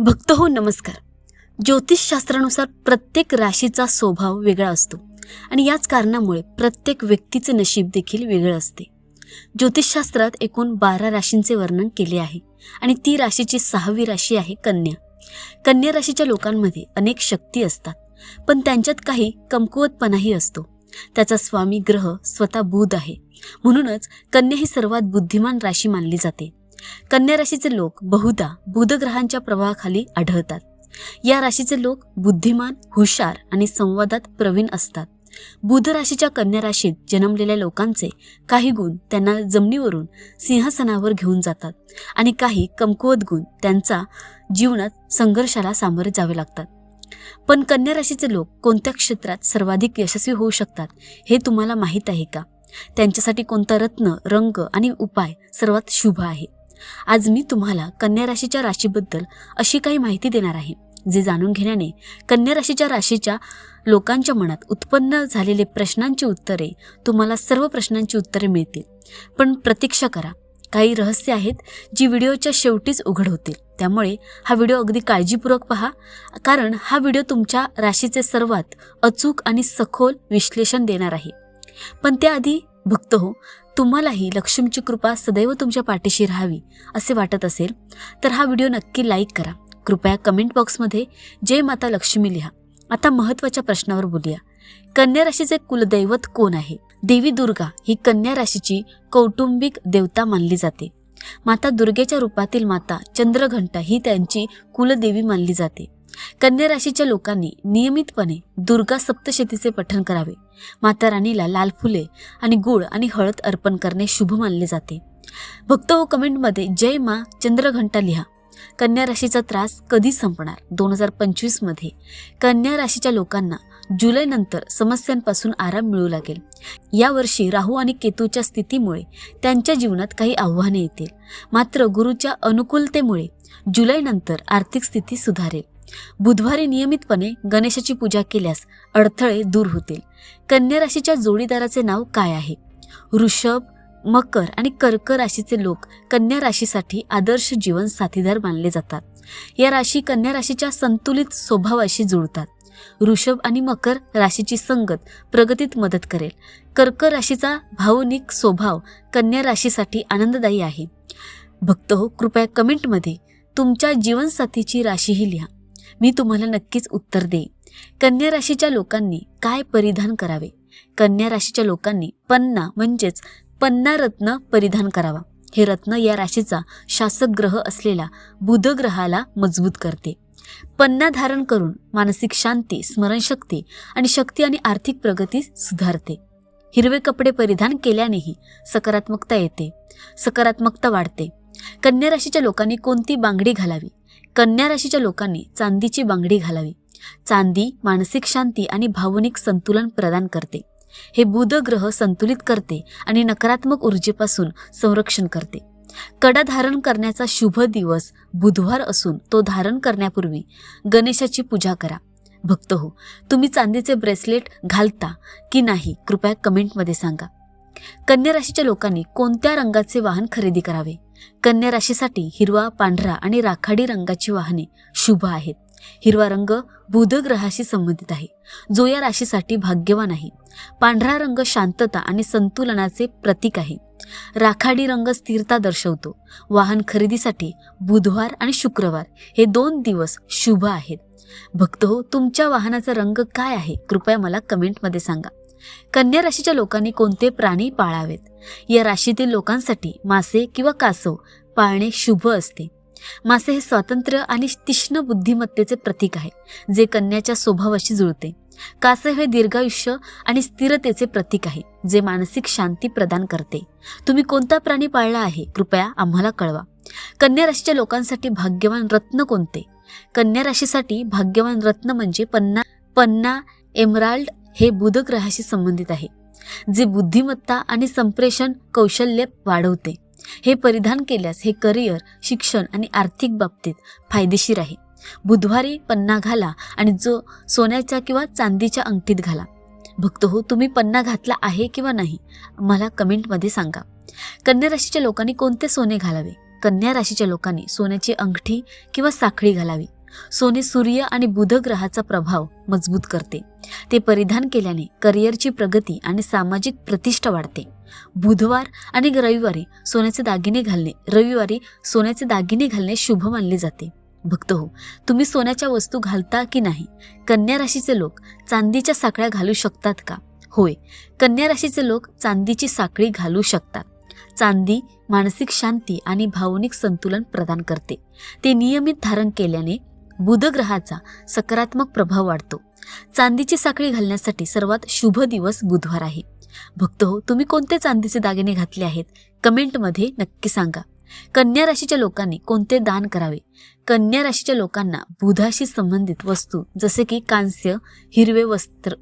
भक्त हो नमस्कार. ज्योतिषशास्त्रानुसार प्रत्येक राशीचा स्वभाव वेगळा असतो आणि याच कारणामुळे प्रत्येक व्यक्तीचे नशीब देखील वेगळं असते. ज्योतिषशास्त्रात एकूण बारा राशींचे वर्णन केले आहे आणि ती राशीची सहावी राशी आहे कन्या. कन्या राशीच्या लोकांमध्ये अनेक शक्ती असतात पण त्यांच्यात काही कमकुवतपणाही असतो. त्याचा स्वामी ग्रह स्वतः बुध आहे. म्हणूनच कन्या ही सर्वात बुद्धिमान राशी मानली जाते. कन्या राशीचे लोक बहुधा बुधग्रहांच्या प्रभावाखाली आढळतात. या राशीचे लोक बुद्धिमान हुशार आणि संवादात प्रवीण असतात. बुध राशीच्या कन्या राशीत जन्मलेल्या लोकांचे काही गुण त्यांना जमिनीवरून सिंहासनावर घेऊन जातात आणि काही कमकुवत गुण त्यांचा जीवनात संघर्षाला सामोरे जावे लागतात. पण कन्या राशीचे लोक कोणत्या क्षेत्रात सर्वाधिक यशस्वी होऊ शकतात हे तुम्हाला माहीत आहे का? त्यांच्यासाठी कोणता रत्न रंग आणि उपाय सर्वात शुभ आहे? आज मी तुम्हाला कन्या राशीच्या राशीबद्दल अशी काही माहिती देणार आहे जे जाणून घेण्याने कन्या राशीच्या राशीच्या लोकांच्या मनात उत्पन्न झालेले प्रश्नांची उत्तरे तुम्हाला सर्व प्रश्नांची उत्तरे मिळतील. पण प्रतीक्षा करा काही रहस्य आहेत जी व्हिडिओच्या शेवटीच उघड होतील. त्यामुळे हा व्हिडिओ अगदी काळजीपूर्वक पहा कारण हा व्हिडिओ तुमच्या राशीचे सर्वात अचूक आणि सखोल विश्लेषण देणार आहे. पण त्याआधी भक्त हो तुम्हालाही लक्ष्मीची कृपा सदैव तुमच्या पाठीशी राहावी असे वाटत असेल तर हा व्हिडिओ नक्की लाईक करा. कृपया कमेंट बॉक्समध्ये जय माता लक्ष्मी लिहा. आता महत्त्वाच्या प्रश्नावर बोलूया. कन्या राशीचे कुलदैवत कोण आहे? देवी दुर्गा ही कन्या राशीची कौटुंबिक देवता मानली जाते. माता दुर्गेच्या रूपातील माता चंद्रघंटा ही त्यांची कुलदेवी मानली जाते. कन्या राशीच्या लोकांनी नियमितपणे दुर्गा सप्तशतीचे पठण करावे. माता राणीला लाल फुले आणि गुळ आणि हळद अर्पण करणे शुभ मानले जाते. भक्त हो कमेंटमध्ये जय मा चंद्रघंटा लिहा. कन्या राशीचा त्रास कधी संपणार? दोन हजार पंचवीसमध्ये कन्या राशीच्या लोकांना जुलैनंतर समस्यांपासून आराम मिळू लागेल. यावर्षी राहू आणि केतूच्या स्थितीमुळे त्यांच्या जीवनात काही आव्हाने येतील. मात्र गुरुच्या अनुकूलतेमुळे जुलैनंतर आर्थिक स्थिती सुधारेल. बुधवारी नियमितपणे गणेशाची पूजा केल्यास अडथळे दूर होतील. कन्या राशीच्या जोडीदाराचे नाव काय आहे? ऋषभ मकर आणि कर्क राशीचे लोक कन्या राशीसाठी आदर्श जीवन साथीदार मानले जातात. या राशी कन्या राशीच्या संतुलित स्वभावाशी जुळतात. ऋषभ आणि मकर राशीची संगत प्रगतीत मदत करेल. कर्क राशीचा भावनिक स्वभाव कन्या राशीसाठी आनंददायी आहे. भक्त हो कृपया कमेंटमध्ये तुमच्या जीवनसाथीची राशीही लिहा. मी तुम्हाला नक्कीच उत्तर देईन. कन्या राशीच्या लोकांनी काय परिधान करावे? कन्या राशीच्या लोकांनी पन्ना म्हणजेच पन्ना रत्न परिधान करावा. हे रत्न या राशीचा शासक ग्रह असलेला बुध ग्रहाला मजबूत करते. पन्ना धारण करून मानसिक शांती स्मरणशक्ती आणि शक्ती आणि आर्थिक प्रगती सुधारते. हिरवे कपडे परिधान केल्यानेही सकारात्मकता येते सकारात्मकता वाढते. कन्या राशीच्या लोकांनी कोणती बांगडी घालावी? कन्या राशीच्या लोकांनी चांदीची बांगडी घालावी. चांदी मानसिक शांती आणि भावनिक संतुलन प्रदान करते. हे बुध ग्रह संतुलित करते आणि नकारात्मक ऊर्जेपासून संरक्षण करते. कडा धारण करण्याचा शुभ दिवस बुधवार असून तो धारण करण्यापूर्वी गणेशाची पूजा करा. भक्त हो तुम्ही चांदीचे ब्रेसलेट घालता की नाही कृपया कमेंटमध्ये सांगा. कन्या राशीच्या लोकांनी कोणत्या रंगाचे वाहन खरेदी करावे? कन्या राशीसाठी हिरवा पांढरा आणि राखाडी रंगाची वाहने शुभ आहेत. हिरवा रंग बुध ग्रहाशी संबंधित आहे. जो या राशीसाठी भाग्यवान आहे. पांढरा रंग शांतता आणि संतुलनाचे प्रतीक आहे. राखाडी रंग स्थिरता दर्शवतो. वाहन खरेदीसाठी बुधवार आणि शुक्रवार हे दोन दिवस शुभ आहेत. भक्त हो तुमच्या वाहनाचा रंग काय आहे? कृपया मला कमेंटमध्ये सांगा. कन्या राशीच्या लोकांनी कोणते प्राणी पाळावेत? या राशीतील लोकांसाठी मासे किंवा कासव पाळणे शुभ असते. मासे हे स्वातंत्र्य आणि तीक्ष्ण बुद्धिमत्तेचे प्रतीक आहे जे कन्याच्या स्वभावाशी जुळते. कासव हे दीर्घायुष्य आणि स्थिरतेचे प्रतीक आहे जे मानसिक शांती प्रदान करते. तुम्ही कोणता प्राणी पाळला आहे कृपया आम्हाला कळवा. कन्या राशीच्या लोकांसाठी भाग्यवान रत्न कोणते? कन्या राशीसाठी भाग्यवान रत्न म्हणजे पन्ना पन्ना एमराल्ड हे बुधग्रहाशी संबंधित आहे जे बुद्धिमत्ता आणि संप्रेषण कौशल्य वाढवते. हे परिधान केल्यास हे करिअर शिक्षण आणि आर्थिक बाबतीत फायदेशीर आहे. बुधवारी पन्ना घाला आणि जो सोन्याच्या किंवा चांदीच्या अंगठीत घाला. भक्त हो तुम्ही पन्ना घातला आहे किंवा नाही मला कमेंटमध्ये सांगा. कन्या राशीच्या लोकांनी कोणते सोने घालावे? कन्या राशीच्या लोकांनी सोन्याची अंगठी किंवा साखळी घालावी. सोने सूर्य आणि बुध ग्रहाचा प्रभाव मजबूत करते. ते परिधान केल्याने करिअरची प्रगती आणि सामाजिक प्रतिष्ठा वाढते. बुधवार आणि रविवारी सोन्याचे दागिने घालणे रविवारी सोन्याचे दागिने घालणे शुभ मानले जाते. भक्त हो तुम्ही सोन्याच्या वस्तू घालता की नाही? कन्या राशीचे लोक चांदीच्या साखळ्या घालू शकतात का? होय कन्या राशीचे लोक चांदीची साखळी घालू शकतात. चांदी मानसिक शांती आणि भावनिक संतुलन प्रदान करते. ते नियमित धारण केल्याने बुधग्रहाचा सकारात्मक प्रभाव वाढतो. चांदीची साखळी घालण्यासाठी सर्वात शुभ दिवस बुधवार आहे. भक्त हो तुम्ही कोणते चांदीचे दागिने घातले आहेत? कमेंटमध्ये नक्की सांगा. कन्या राशीच्या लोकांनी कोणते दान करावे? कन्या राशीच्या लोकांना बुधाशी संबंधित वस्तू जसे की कांस्य हिरवे वस्त्र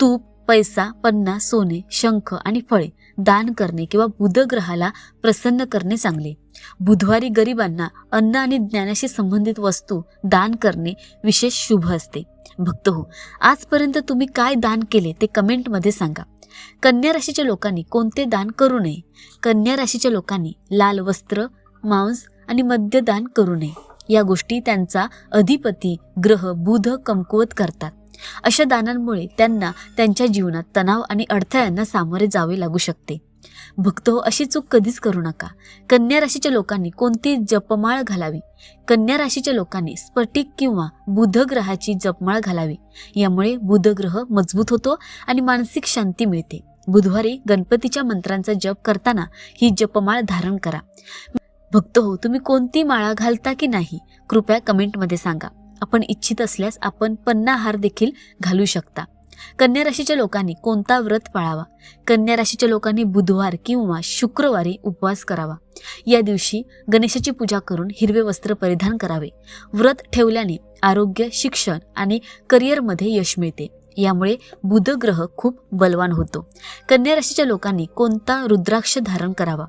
तूप पैसा पन्ना सोने शंख आणि फळे दान करणे किंवा बुधग्रहाला प्रसन्न करणे चांगले. बुधवारी गरिबांना अन्न आणि ज्ञानाशी संबंधित वस्तू दान करणे विशेष शुभ असते. भक्त हो आजपर्यंत तुम्ही काय दान केले ते कमेंटमध्ये सांगा. कन्या राशीच्या लोकांनी कोणते दान करू नये? कन्या राशीच्या लोकांनी लाल वस्त्र मांस आणि मद्य दान करू नये. या गोष्टी त्यांचा अधिपती ग्रह बुध कमकुवत करतात. अशा दानांमुळे त्यांना त्यांच्या जीवनात तणाव आणि अडथळ्यांना सामोरे जावे लागू शकते. भक्त हो अशी चूक कधीच करू नका. कन्या राशीच्या लोकांनी कोणती जपमाळ घालावी? कन्या राशीच्या लोकांनी स्फटिक किंवा बुधग्रहाची जपमाळ घालावी. यामुळे बुधग्रह मजबूत होतो आणि मानसिक शांती मिळते. बुधवारी गणपतीच्या मंत्रांचा जप करताना ही जपमाळ धारण करा. भक्त हो तुम्ही कोणती माळा घालता की नाही? कृपया कमेंटमध्ये सांगा. आपण इच्छित असल्यास आपण पन्ना हार देखील घालू शकता. कन्या राशीच्या लोकांनी कोणता व्रत पाळावा? कन्या राशीच्या लोकांनी बुधवार किंवा शुक्रवारी उपवास करावा. या दिवशी गणेशाची पूजा करून हिरवे वस्त्र परिधान करावे. व्रत ठेवल्याने आरोग्य शिक्षण आणि करिअरमध्ये यश मिळते. यामुळे बुधग्रह खूप बलवान होतो. कन्या राशीच्या लोकांनी कोणता रुद्राक्ष धारण करावा?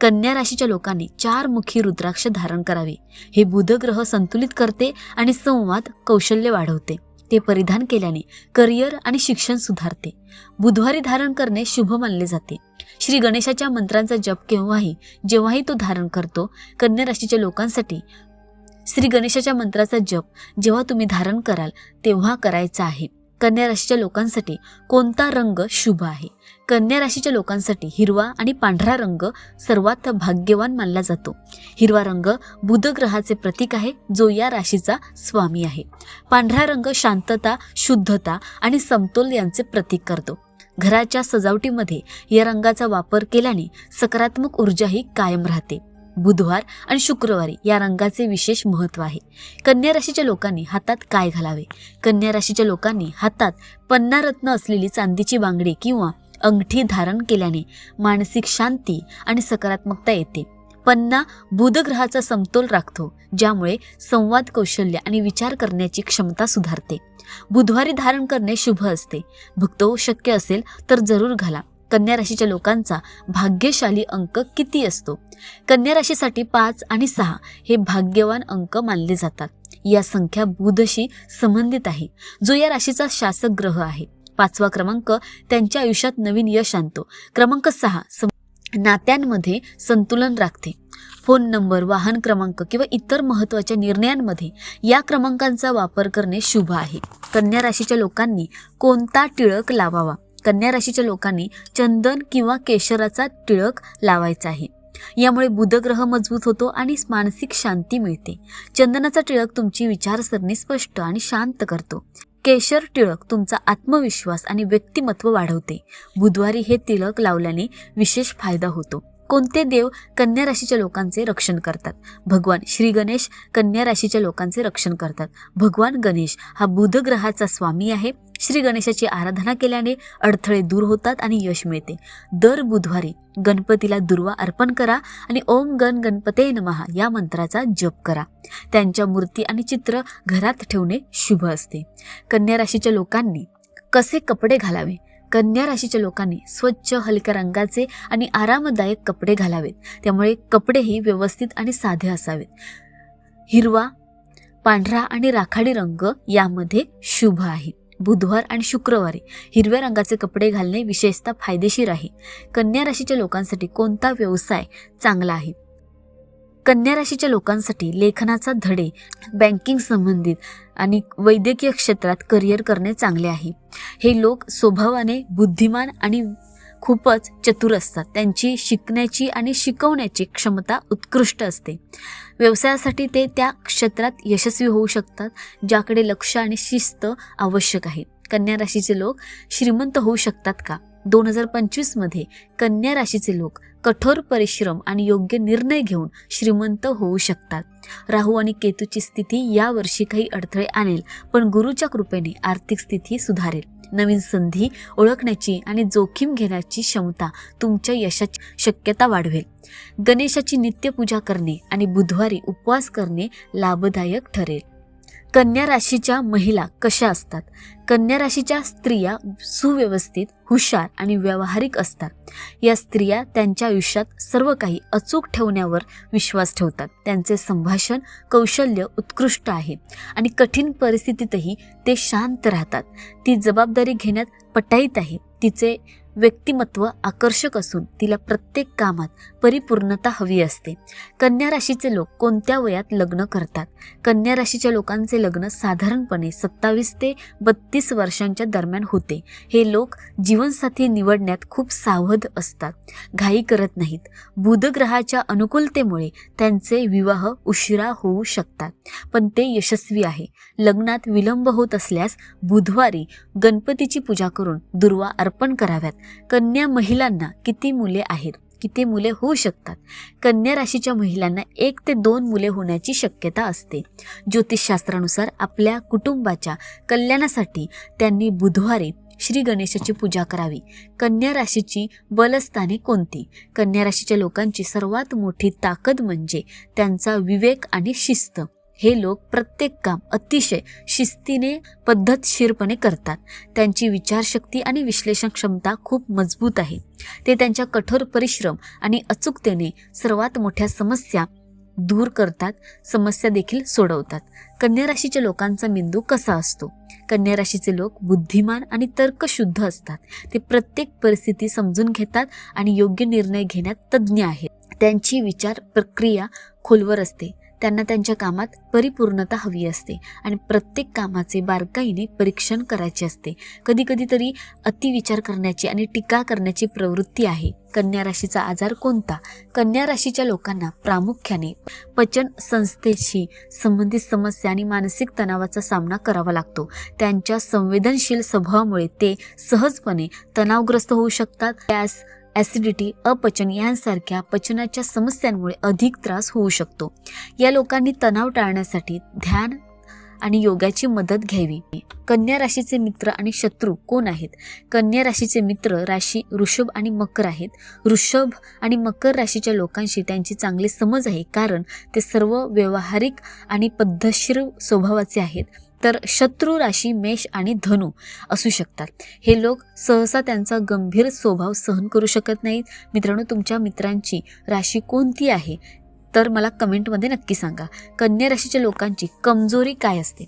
कन्या राशीच्या लोकांनी चार मुखी रुद्राक्ष धारण करावे. हे बुधग्रह संतुलित करते आणि संवाद कौशल्य वाढवते. ते परिधान केल्याने करिअर आणि शिक्षण सुधारते. बुधवारी धारण करणे शुभ मानले जाते. श्री गणेशाच्या मंत्रांचा जप केव्हाही जेव्हाही तो धारण करतो कन्या राशीच्या लोकांसाठी श्री गणेशाच्या मंत्राचा जप जेव्हा तुम्ही धारण कराल तेव्हा करायचा आहे. कन्या राशीच्या लोकांसाठी कोणता रंग शुभ आहे? कन्या राशीच्या लोकांसाठी हिरवा आणि पांढरा रंग सर्वात भाग्यवान मानला जातो. हिरवा रंग बुध ग्रहाचे प्रतीक आहे जो या राशीचा स्वामी आहे. पांढरा रंग शांतता शुद्धता आणि समतोल यांचे प्रतीक करतो. घराच्या सजावटीमध्ये या रंगाचा वापर केल्याने सकारात्मक ऊर्जाही कायम राहते. बुधवार आणि शुक्रवारी या रंगाचे विशेष महत्त्व आहे. कन्या राशीच्या लोकांनी हातात काय घालावे? कन्या राशीच्या लोकांनी हातात पन्नारत्न असलेली चांदीची बांगडी किंवा अंगठी धारण केल्याने मानसिक शांती आणि सकारात्मकता येते. पन्ना बुधग्रहाचा समतोल राखतो ज्यामुळे संवाद कौशल्य आणि विचार करण्याची क्षमता सुधारते. बुधवारी धारण करणे शुभ असते. भक्तो हो शक्य असेल तर जरूर घाला. कन्या राशीच्या लोकांचा भाग्यशाली अंक किती असतो? कन्या राशीसाठी पाच आणि सहा हे भाग्यवान अंक मानले जातात. या संख्या बुधशी संबंधित आहे. जो या राशीचा शासक ग्रह आहे. पाचवा क्रमांक त्यांच्या आयुष्यात नवीन यश आणतो. क्रमांक सहा नात्यांमध्ये संतुलन राखते. फोन नंबर वाहन क्रमांक किंवा इतर महत्त्वाच्या निर्णयांमध्ये या क्रमांकांचा वापर करणे शुभ आहे. कन्या राशीच्या लोकांनी कोणता टिळक लावावा? कन्या राशीच्या लोकांनी चंदन किंवा केशराचा टिळक लावायचा आहे. यामुळे बुधग्रह मजबूत होतो आणि मानसिक शांती मिळते. चंदनाचा टिळक तुमची विचारसरणी स्पष्ट आणि शांत करतो. केशर टिळक तुमचा आत्मविश्वास आणि व्यक्तिमत्व वाढवते. बुधवारी हे तिळक लावल्याने विशेष फायदा होतो. कोणते देव कन्या राशीच्या लोकांचे रक्षण करतात? भगवान श्री गणेश कन्या राशीच्या लोकांचे रक्षण करतात. भगवान गणेश हा बुध ग्रहाचा स्वामी आहे. श्री गणेशाची आराधना केल्याने अडथळे दूर होतात आणि यश मिळते. दर बुधवारी गणपतीला दुर्वा अर्पण करा आणि ओम गण गणपते नमहा या मंत्राचा जप करा. त्यांच्या मूर्ती आणि चित्र घरात ठेवणे शुभ असते. कन्या राशीच्या लोकांनी कसे कपडे घालावे? कन्या राशीच्या लोकांनी स्वच्छ हलक्या रंगाचे आणि आरामदायक कपडे घालावेत. त्यामुळे कपडेही व्यवस्थित आणि साधे असावेत. हिरवा पांढरा आणि राखाडी रंग यामध्ये शुभ आहे. बुधवार आणि शुक्रवारी हिरव्या रंगाचे कपडे घालणे विशेषतः फायदेशीर आहे. कन्या राशीच्या लोकांसाठी कोणता व्यवसाय चांगला आहे? कन्या राशीच्या लोकांसाठी लेखनाचा धडे बँकिंग संबंधित आणि वैद्यकीय क्षेत्रात करिअर करणे चांगले आहे. हे लोक स्वभावाने बुद्धिमान आणि खूपच चतुर असतात. त्यांची शिकण्याची आणि शिकवण्याची क्षमता उत्कृष्ट असते. व्यवसायासाठी ते त्या क्षेत्रात यशस्वी होऊ शकतात ज्याकडे लक्ष आणि शिस्त आवश्यक आहे. कन्या राशीचे लोक श्रीमंत होऊ शकतात का? दोन हजार पंचवीसमध्ये कन्या राशीचे लोक कठोर परिश्रम आणि योग्य निर्णय घेऊन श्रीमंत होऊ शकतात. राहू आणि केतूची स्थिती यावर्षी काही अडथळे आणेल पण गुरुच्या कृपेने आर्थिक स्थिती सुधारेल. नवीन संधी ओळखण्याची आणि जोखीम घेण्याची क्षमता तुमच्या यशाची शक्यता वाढवेल. गणेशाची नित्यपूजा करणे आणि बुधवारी उपवास करणे लाभदायक ठरेल. कन्या राशीच्या महिला कशा असतात? कन्या राशीच्या स्त्रिया सुव्यवस्थित हुशार आणि व्यावहारिक असतात. या स्त्रिया त्यांच्या आयुष्यात सर्व काही अचूक ठेवण्यावर विश्वास ठेवतात. त्यांचे संभाषण कौशल्य उत्कृष्ट आहे आणि कठीण परिस्थितीतही ते शांत राहतात. ती जबाबदारी घेण्यात पटाईत आहे. तिचे व्यक्तिमत्व आकर्षक असून तिला प्रत्येक कामात परिपूर्णता हवी असते. कन्या राशीचे लोक कोणत्या वयात लग्न करतात? कन्या राशीच्या लोकांचे लग्न साधारणपणे सत्तावीस ते बत्तीस वर्षांच्या दरम्यान होते. हे लोक जीवनसाथी निवडण्यात खूप सावध असतात. घाई करत नाहीत. बुधग्रहाच्या अनुकूलतेमुळे त्यांचे विवाह उशिरा होऊ शकतात. पण ते यशस्वी आहे. लग्नात विलंब होत असल्यास बुधवारी गणपतीची पूजा करून दुर्वा अर्पण कराव्यात. कन्या महिलांना किती मुले आहेत किती मुले होऊ शकतात? कन्या राशीच्या महिलांना एक ते दोन मुले होण्याची शक्यता असते. ज्योतिषशास्त्रानुसार आपल्या कुटुंबाच्या कल्याणासाठी त्यांनी बुधवारी श्री गणेशाची पूजा करावी. कन्या राशीची बलस्थाने कोणती? कन्या राशीच्या लोकांची सर्वात मोठी ताकद म्हणजे त्यांचा विवेक आणि शिस्त. हे लोक प्रत्येक काम अतिशय शिस्तीने पद्धतशीरपणे करतात. त्यांची विचारशक्ती आणि विश्लेषण क्षमता खूप मजबूत आहे. ते त्यांच्या कठोर परिश्रम आणि अचूकतेने सर्वात मोठ्या समस्या दूर करतात समस्या देखील सोडवतात. कन्या राशीच्या लोकांचा मेंदू कसा असतो? कन्या राशीचे लोक बुद्धिमान आणि तर्कशुद्ध असतात. ते प्रत्येक परिस्थिती समजून घेतात आणि योग्य निर्णय घेण्यात तज्ज्ञ आहेत. त्यांची विचार प्रक्रिया खोलवर असते. त्यांना त्यांच्या कामात परिपूर्णता हवी असते आणि प्रत्येक कामाचे बारकाईने परीक्षण करायचे असते. कधी कधी तरी अतिविचार करण्याची आणि टीका करण्याची प्रवृत्ती आहे. कन्या राशीचा आजार कोणता? कन्या राशीच्या लोकांना प्रामुख्याने पचन संस्थेशी संबंधित समस्या आणि मानसिक तणावाचा सामना करावा लागतो. त्यांच्या संवेदनशील स्वभावामुळे ते सहजपणे तणावग्रस्त होऊ शकतात. त्यास ॲसिडिटी अपचन यांसारख्या पचनाच्या समस्यांमुळे अधिक त्रास होऊ शकतो. या लोकांनी तणाव टाळण्यासाठी ध्यान आणि योगाची मदत घ्यावी. कन्या राशीचे मित्र आणि शत्रू कोण आहेत? कन्या राशीचे मित्र राशी ऋषभ आणि मकर आहेत. ऋषभ आणि मकर राशीच्या लोकांशी त्यांची चांगली समज आहे कारण ते सर्व व्यवहारिक आणि पद्धतशीर स्वभावाचे आहेत. तर शत्रू राशी मेष आणि धनु असू शकतात. हे लोक सहसा त्यांचा गंभीर स्वभाव सहन करू शकत नाहीत. मित्रांनो तुमच्या मित्रांची राशी कोणती आहे? तर मला कमेंटमध्ये नक्की सांगा. कन्या राशीच्या लोकांची कमजोरी काय असते?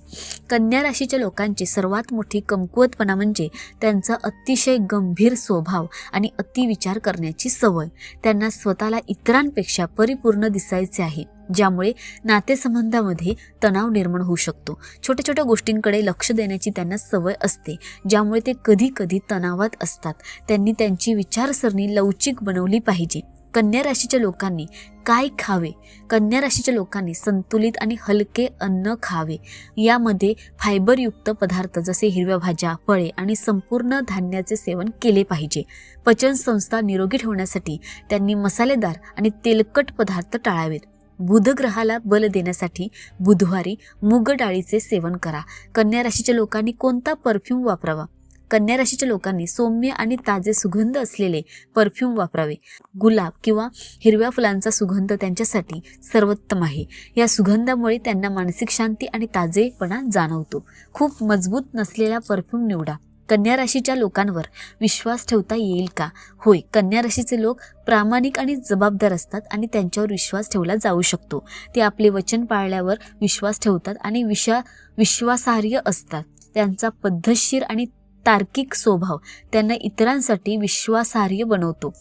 कन्या राशीच्या लोकांची सर्वात मोठी कमकुवतपणा म्हणजे त्यांचा अतिशय गंभीर स्वभाव आणि अतिविचार करण्याची सवय. त्यांना स्वतःला इतरांपेक्षा परिपूर्ण दिसायचे आहे ज्यामुळे नातेसंबंधामध्ये तणाव निर्माण होऊ शकतो. छोट्या छोट्या गोष्टींकडे लक्ष देण्याची त्यांना सवय असते ज्यामुळे ते कधी कधी तणावात असतात. त्यांनी त्यांची विचारसरणी लवचिक बनवली पाहिजे. कन्या राशीच्या लोकांनी काय खावे? कन्या राशीच्या लोकांनी संतुलित आणि हलके अन्न खावे. यामध्ये फायबरयुक्त पदार्थ जसे हिरव्या भाज्या फळे आणि संपूर्ण धान्याचे सेवन केले पाहिजे. पचनसंस्था निरोगी ठेवण्यासाठी त्यांनी मसालेदार आणि तेलकट पदार्थ टाळावेत. बुधग्रहाला बल देण्यासाठी बुधवारी मूग डाळीचे सेवन करा. कन्या राशीच्या लोकांनी कोणता परफ्यूम वापरावा? कन्या राशीच्या लोकांनी सौम्य आणि ताजे सुगंध असलेले परफ्यूम वापरावे. गुलाब किंवा हिरव्या फुलांचा सुगंध त्यांच्यासाठी सर्वोत्तम आहे. या सुगंधामुळे त्यांना मानसिक शांती आणि ताजेपणा जाणवतो. खूप मजबूत नसलेला परफ्यूम निवडा. कन्या राशीच्या लोकांवर विश्वास ठेवता येईल का? होय कन्या राशीचे लोक प्रामाणिक आणि जबाबदार असतात आणि त्यांच्यावर विश्वास ठेवला जाऊ शकतो. ते आपले वचन पाळल्यावर विश्वास ठेवतात आणि विशा विश्वासार्ह असतात. त्यांचा पद्धतशीर आणि तार्किक स्वभाव त्यांना इतरांसाठी विश्वासार्ह बनवतो.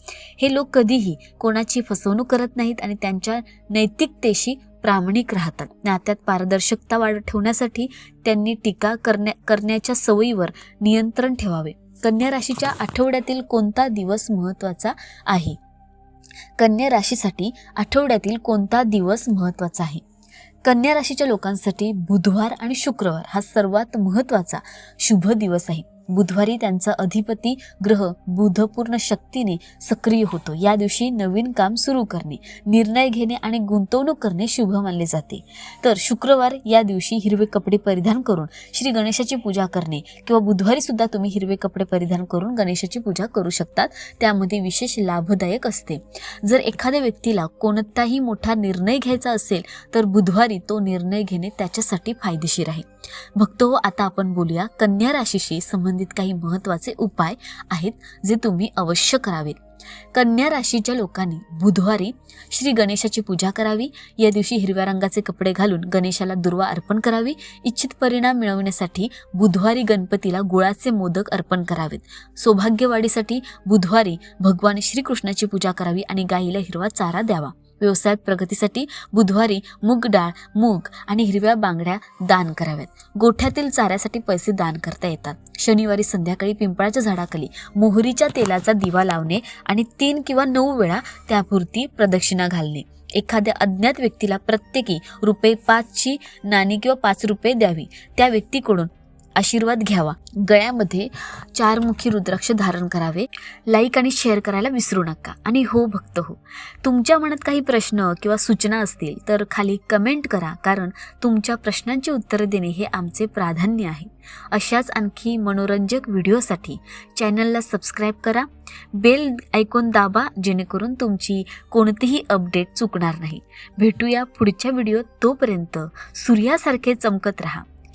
हे लोक कधीही कोणाची फसवणूक करत नाहीत आणि त्यांच्या नैतिकतेशी प्रामाणिक राहतात. नात्यात पारदर्शकता वाढ ठेवण्यासाठी त्यांनी टीका करण्या करण्याच्या सवयीवर नियंत्रण ठेवावे. कन्या राशीच्या आठवड्यातील कोणता दिवस महत्त्वाचा आहे? कन्या राशीसाठी आठवड्यातील कोणता दिवस महत्त्वाचा आहे? कन्या राशीच्या लोकांसाठी बुधवार आणि शुक्रवार हा सर्वात महत्त्वाचा शुभ दिवस आहे. बुधवारी त्यांचा अधिपती ग्रह बुधपूर्ण शक्तीने सक्रिय होतो. या दिवशी नवीन काम सुरू करणे निर्णय घेणे आणि गुंतवणूक करणे शुभ मानले जाते. तर शुक्रवार या दिवशी हिरवे कपडे परिधान करून श्री गणेशाची पूजा करणे किंवा बुधवारी सुद्धा तुम्ही हिरवे कपडे परिधान करून गणेशाची पूजा करू शकतात. त्यामध्ये विशेष लाभदायक असते. जर एखाद्या व्यक्तीला कोणताही मोठा निर्णय घ्यायचा असेल तर बुधवारी तो निर्णय घेणे त्याच्यासाठी फायदेशीर आहे. भक्त हो आता आपण बोलूया कन्या राशीशी संबंधित काही महत्त्वाचे उपाय आहेत जे तुम्ही अवश्य करावेत. कन्या राशीच्या लोकांनी बुधवारी श्री गणेशाची पूजा करावी. या दिवशी हिरव्या रंगाचे कपडे घालून गणेशाला दुर्वा अर्पण करावी. इच्छित परिणाम मिळवण्यासाठी बुधवारी गणपतीला गुळाचे मोदक अर्पण करावेत. सौभाग्यवाढीसाठी बुधवारी भगवान श्रीकृष्णाची पूजा करावी आणि गाईला हिरवा चारा द्यावा. व्यवसायात प्रगतीसाठी बुधवारी मूग डाळ मूग आणि हिरव्या बांगड्या दान कराव्यात. गोठ्यातील चाऱ्यासाठी पैसे दान करता येतात. शनिवारी संध्याकाळी पिंपळाच्या झाडाखाली मोहरीच्या तेलाचा दिवा लावणे आणि तीन किंवा नऊ वेळा त्यापुरती प्रदक्षिणा घालणे. एखाद्या अज्ञात व्यक्तीला प्रत्येकी रुपये पाचची नाणी किंवा पाच रुपये द्यावी. त्या व्यक्तीकडून आशीर्वाद घ्यावा. गळ्यामध्ये चारमुखी रुद्राक्ष धारण करावे. लाईक आणि शेअर करायला विसरू नका. आणि हो भक्त हो तुमच्या मनात काही प्रश्न किंवा सूचना असतील तर खाली कमेंट करा. कारण तुमच्या प्रश्नांची उत्तरं देणे हे आमचे प्राधान्य आहे. अशाच आणखी मनोरंजक व्हिडिओसाठी चॅनलला सबस्क्राईब करा. बेल ऐकून दाबा जेणेकरून तुमची कोणतीही अपडेट चुकणार नाही. भेटूया पुढच्या व्हिडिओत तोपर्यंत सूर्यासारखे चमकत राहा.